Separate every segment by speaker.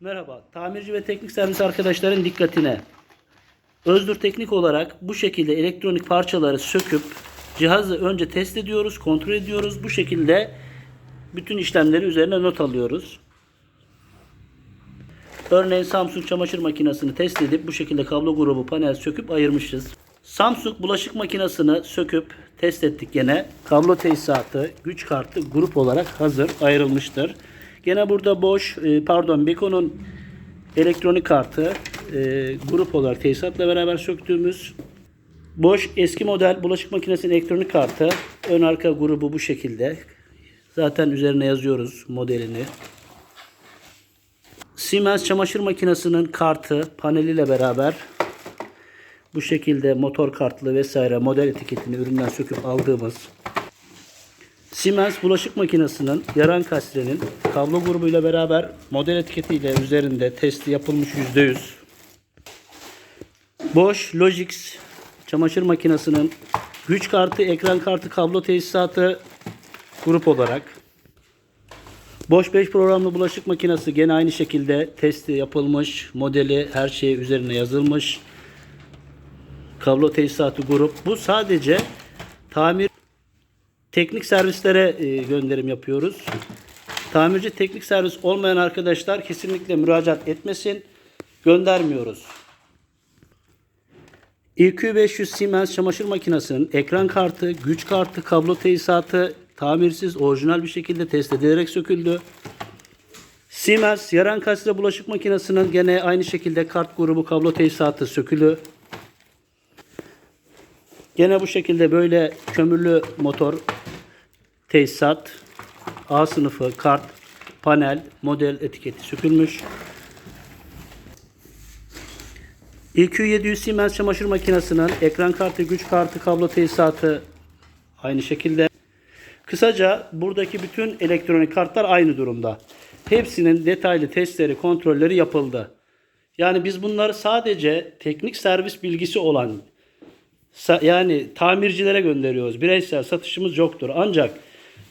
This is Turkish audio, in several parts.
Speaker 1: Merhaba, tamirci ve teknik servis arkadaşların dikkatine. Özdur Teknik olarak bu şekilde elektronik parçaları söküp cihazı önce test ediyoruz, kontrol ediyoruz. Bu şekilde bütün işlemleri üzerine not alıyoruz. Örneğin Samsung çamaşır makinesini test edip bu şekilde kablo grubu panel söküp ayırmışız. Samsung bulaşık makinesini söküp test ettik gene. Kablo tesisatı, güç kartı grup olarak hazır ayrılmıştır. Gene burada boş, e, pardon Beko'nun elektronik kartı e, grup olarak tesisatla beraber söktüğümüz boş eski model bulaşık makinesinin elektronik kartı ön arka grubu bu şekilde. Zaten üzerine yazıyoruz modelini. Siemens çamaşır makinesinin kartı paneliyle beraber bu şekilde motor kartlı vesaire model etiketini üründen söküp aldığımız Siemens bulaşık makinesinin yaran kastrenin kablo grubuyla beraber model etiketiyle üzerinde testi yapılmış %100. Bosch Logix çamaşır makinesinin güç kartı, ekran kartı, kablo tesisatı grup olarak. Bosch 5 programlı bulaşık makinesi gene aynı şekilde testi yapılmış, modeli her şey üzerine yazılmış. Kablo tesisatı grup. Bu sadece tamir teknik servislere e, gönderim yapıyoruz. Tamirci teknik servis olmayan arkadaşlar kesinlikle müracaat etmesin. Göndermiyoruz. IQ500 Siemens çamaşır makinesinin ekran kartı, güç kartı, kablo tesisatı tamirsiz orijinal bir şekilde test edilerek söküldü. Siemens yaran kastre bulaşık makinesinin gene aynı şekilde kart grubu kablo tesisatı sökülü. Gene bu şekilde böyle kömürlü motor tesisat A sınıfı kart panel model etiketi sökülmüş. IQ700 Siemens çamaşır makinesinin ekran kartı, güç kartı, kablo tesisatı aynı şekilde. Kısaca buradaki bütün elektronik kartlar aynı durumda. Hepsinin detaylı testleri, kontrolleri yapıldı. Yani biz bunları sadece teknik servis bilgisi olan yani tamircilere gönderiyoruz. Bireysel satışımız yoktur. Ancak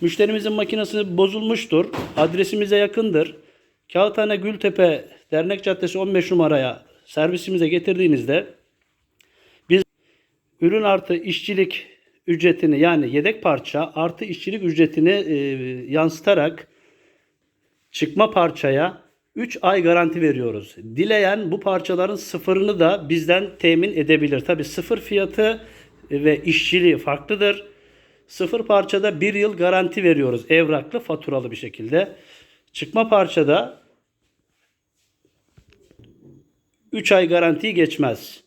Speaker 1: müşterimizin makinesi bozulmuştur. Adresimize yakındır. Kağıthane Gültepe Dernek Caddesi 15 numaraya servisimize getirdiğinizde biz ürün artı işçilik ücretini yani yedek parça artı işçilik ücretini e, yansıtarak çıkma parçaya 3 ay garanti veriyoruz. Dileyen bu parçaların sıfırını da bizden temin edebilir. Tabi sıfır fiyatı ve işçiliği farklıdır. Sıfır parçada 1 yıl garanti veriyoruz evraklı faturalı bir şekilde. Çıkma parçada 3 ay garantiyi geçmez.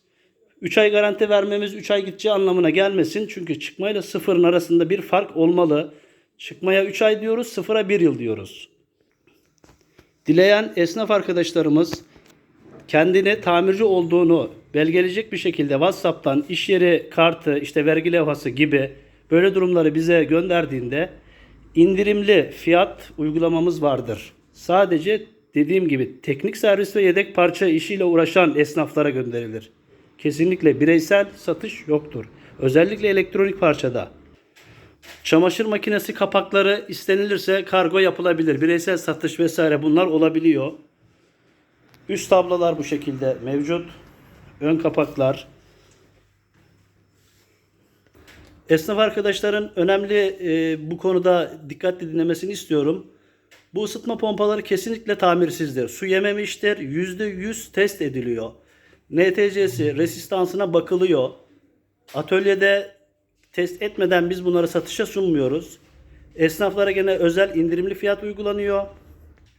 Speaker 1: 3 ay garanti vermemiz 3 ay gideceği anlamına gelmesin. Çünkü çıkmayla sıfırın arasında bir fark olmalı. Çıkmaya 3 ay diyoruz, sıfıra 1 yıl diyoruz. Dileyen esnaf arkadaşlarımız kendini tamirci olduğunu belgeleyecek bir şekilde WhatsApp'tan iş yeri kartı, işte vergi levhası gibi böyle durumları bize gönderdiğinde indirimli fiyat uygulamamız vardır. Sadece dediğim gibi teknik servis ve yedek parça işiyle uğraşan esnaflara gönderilir. Kesinlikle bireysel satış yoktur. Özellikle elektronik parçada. Çamaşır makinesi kapakları istenilirse kargo yapılabilir. Bireysel satış vesaire bunlar olabiliyor. Üst tablolar bu şekilde mevcut. Ön kapaklar. Esnaf arkadaşların önemli e, bu konuda dikkatli dinlemesini istiyorum. Bu ısıtma pompaları kesinlikle tamirsizdir. Su yememiştir. %100 test ediliyor. NTC'si, resistansına bakılıyor. Atölyede test etmeden biz bunları satışa sunmuyoruz. Esnaflara gene özel indirimli fiyat uygulanıyor.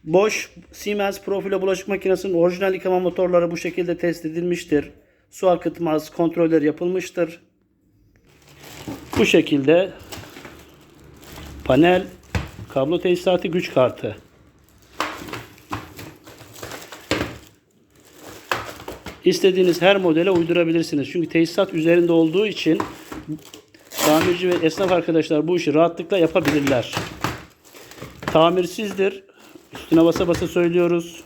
Speaker 1: Bosch Siemens Profilo bulaşık makinesinin orijinal yıkama motorları bu şekilde test edilmiştir. Su akıtmaz kontroller yapılmıştır. Bu şekilde panel, kablo tesisatı, güç kartı. İstediğiniz her modele uydurabilirsiniz. Çünkü tesisat üzerinde olduğu için tamirci ve esnaf arkadaşlar bu işi rahatlıkla yapabilirler. Tamirsizdir. Üstüne basa basa söylüyoruz.